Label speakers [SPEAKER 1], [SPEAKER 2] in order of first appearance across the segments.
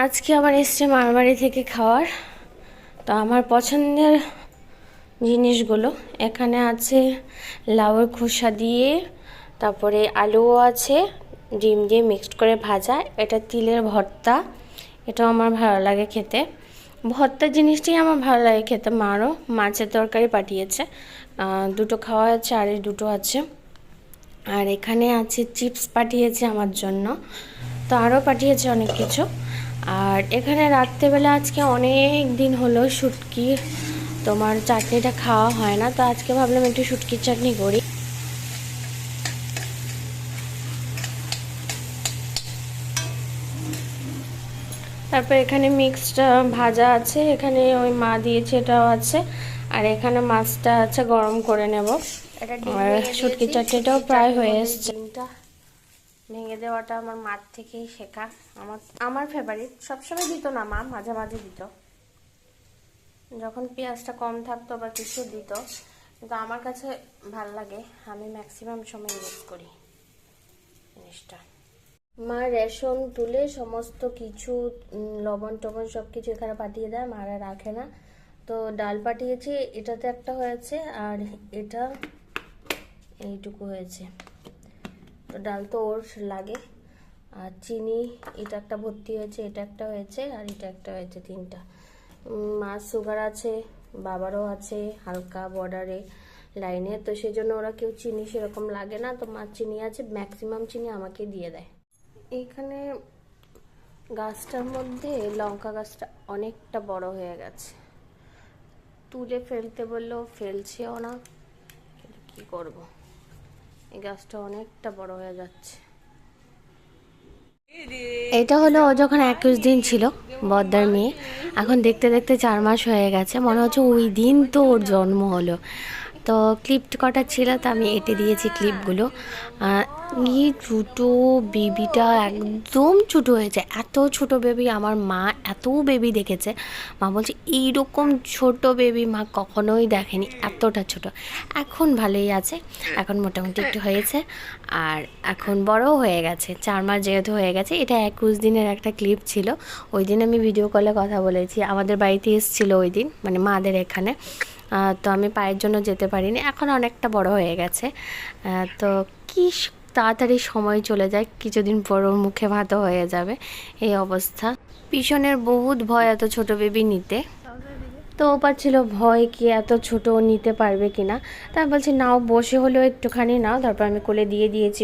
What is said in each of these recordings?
[SPEAKER 1] আজকে আবার এসছে মারবাড়ি থেকে খাওয়ার। তো আমার পছন্দের জিনিসগুলো, এখানে আছে লাউয়ের খোসা দিয়ে, তারপরে আলুও আছে, ডিম দিয়ে মিক্সড করে ভাজা, এটা তিলের ভর্তা, এটাও আমার ভালো লাগে খেতে। ভর্তা জিনিসটাই আমার ভালো লাগে খেতে, মারও, মাছের তরকারি পাঠিয়েছে। দুটো খাওয়া আছে আর দুটো আছে। আর এখানে আছে চিপস পাঠিয়েছে আমার জন্য। তো আরও পাঠিয়েছে অনেক কিছু। আর এখানে রাত্রেবেলা আজকে অনেক দিন হলো শুটকি। তোমার চাটনিটা খাওয়া হয় না তো আজকে ভাবলাম একটু শুটকির চাটনি করি। তারপর এখানে মিক্সড ভাজা আছে এখানে ওই মা দিয়েছে এটাও আছে আর এখানে মাছটা আছে গরম করে নেব। আর শুটকি চাটনিটাও প্রায় হয়ে এসছে। ভেঙে দেওয়াটা আমার মার থেকেই শেখা। আমার আমার ফেভারিট সবসময় দিত না মা, মাঝে মাঝে দিত। যখন পেঁয়াজটা কম থাকতো বা কিছু দিত, কিন্তু আমার কাছে ভালো লাগে। আমি ম্যাক্সিমাম সময় ইউজ করি জিনিসটা। মা রেশন তুলে সমস্ত কিছু লবণ টবণ সব কিছু এখানে পাঠিয়ে দেয়, মারা রাখে না। তো ডাল পাঠিয়েছি, এটাতে একটা হয়েছে, আর এটা এইটুকু হয়েছে। ডাল তো ওর লাগে। আর চিনি, এটা একটা ভর্তি হয়েছে, এটা একটা হয়েছে, আর এটা একটা হয়েছে তিনটা। মার সুগার আছে, বাবারও আছে, হালকা বর্ডারে লাইনে তো সেই জন্য ওরা কেউ চিনি সেরকম লাগে না। তো মার চিনি আছে ম্যাক্সিমাম চিনি আমাকে দিয়ে দেয়। এইখানে গাছটার মধ্যে লঙ্কা গাছটা অনেকটা বড় হয়ে গেছে। তুলে ফেলতে বললেও ফেলছেও না। কি করব? এই গাছটা অনেকটা বড় হয়ে যাচ্ছে। এটা হলো ও যখন একুশ দিন ছিল বদ্দার মেয়ে। এখন দেখতে দেখতে চার মাস হয়ে গেছে, মনে হচ্ছে ওই দিন তো ওর জন্ম হলো। তো ক্লিপ কটা ছিল তো আমি এঁটে দিয়েছি ক্লিপগুলো এই ছোটো বেবিটা একদম ছোটো হয়েছে এত ছোট বেবি আমার মা এত বেবি দেখেছে। মা বলছে, এইরকম ছোট বেবি মা কখনোই দেখেনি, এতটা ছোট। এখন ভালোই আছে, এখন মোটামুটি একটু হয়েছে। আর এখন বড়ও হয়ে গেছে, চার মাস যেহেতু হয়ে গেছে, এটা একুশ দিনের একটা ক্লিপ ছিল। ওই দিন আমি ভিডিও কলে কথা বলেছি। আমাদের বাড়িতে এসেছিল ওই দিন মানে মাদের এখানে। তো আমি পায়ের জন্য যেতে পারিনি। এখন অনেকটা বড় হয়ে গেছে। তো কি তাড়াতাড়ি সময় চলে যায়, কিছুদিন পর মুখে ভাতও হয়ে যাবে, এই অবস্থা। পিছনের বহুত ভয় এত ছোট বেবি নিতে। তো ওপার ছিল ভয় কি এত ছোট নিতে পারবে কিনা। তাই বলছি, নাও, বসে হলেও একটুখানি নাও, তারপর আমি কোলে দিয়ে দিয়েছি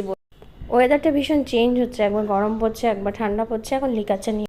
[SPEAKER 1] ওয়েদারটা ভীষণ চেঞ্জ হচ্ছে, একবার গরম পড়ছে, একবার ঠান্ডা পড়ছে, এখন লিকাচ্ছে নিয়ে